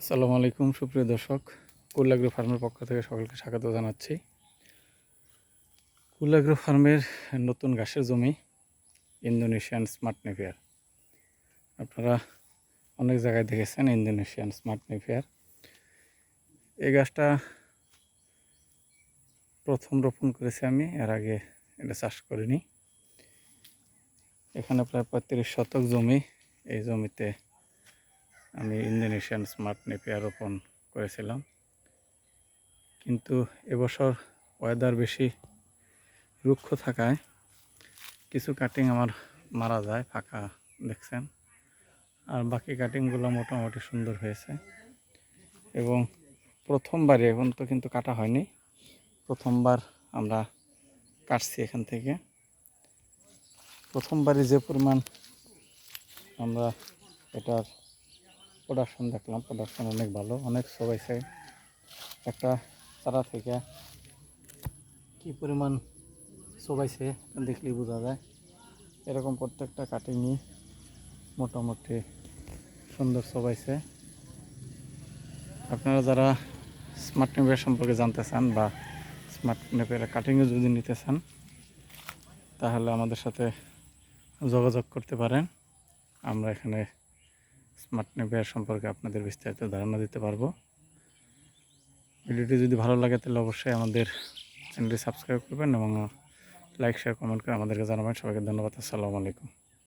আসসালামু আলাইকুম, সুপ্রিয় দর্শক। কুলাগ্রো ফার্মের পক্ষ থেকে সকলকে স্বাগত জানাচ্ছি। কুলাগ্রো ফার্মের নতুন ঘাসের জমি, ইন্দোনেশিয়ান স্মার্ট নেপিয়ার আপনারা অনেক জায়গায় দেখেছেন ইন্দোনেশিয়ান স্মার্ট নেপিয়ার এই গাছটা প্রথম রোপণ করেছি আমি, এর আগে এটা চাষ করিনি। এখানে প্রায় পঁয়ত্রিশ শতক জমি এই জমিতে আমি ইন্দোনেশিয়ান স্মার্ট নেপিয়ার রোপণ করেছিলাম। কিন্তু এবছর ওয়েদার বেশি রুক্ষ থাকায় কিছু কাটিং আমার মারা যায়, ফাঁকা দেখছেন। আর বাকি কাটিংগুলো মোটামুটি সুন্দর হয়েছে। এবং প্রথমবারে এখন তো কিন্তু কাটা হয়নি। প্রথমবার আমরা কাটছি এখান থেকে। প্রথমবারে যে পরিমাণ আমরা এটার প্রোডাকশন দেখলাম প্রোডাকশন অনেক ভালো, অনেক সবাইছে একটা চারা থেকে কি পরিমাণ সবাইছে দেখলেই বোঝা যায়। এরকম প্রত্যেকটা কাটিংই মোটামুটি সুন্দর সবাইছে আপনারা যারা স্মার্ট নেপের সম্পর্কে জানতে চান বা স্মার্ট নেপের কাটিংও যদি নিতে চান, তাহলে আমাদের সাথে যোগাযোগ করতে পারেন। আমরা এখানে স্মার্ট নেপেয়ার সম্পর্কে আপনাদের বিস্তারিত ধারণা দিতে পারব। ভিডিওটি যদি ভালো লাগে, তাহলে অবশ্যই আমাদের চ্যানেলটি সাবস্ক্রাইব করবেন এবং লাইক, শেয়ার, কমেন্ট করে আমাদেরকে জানাবেন। সবাইকে ধন্যবাদ। আসসালামু আলাইকুম।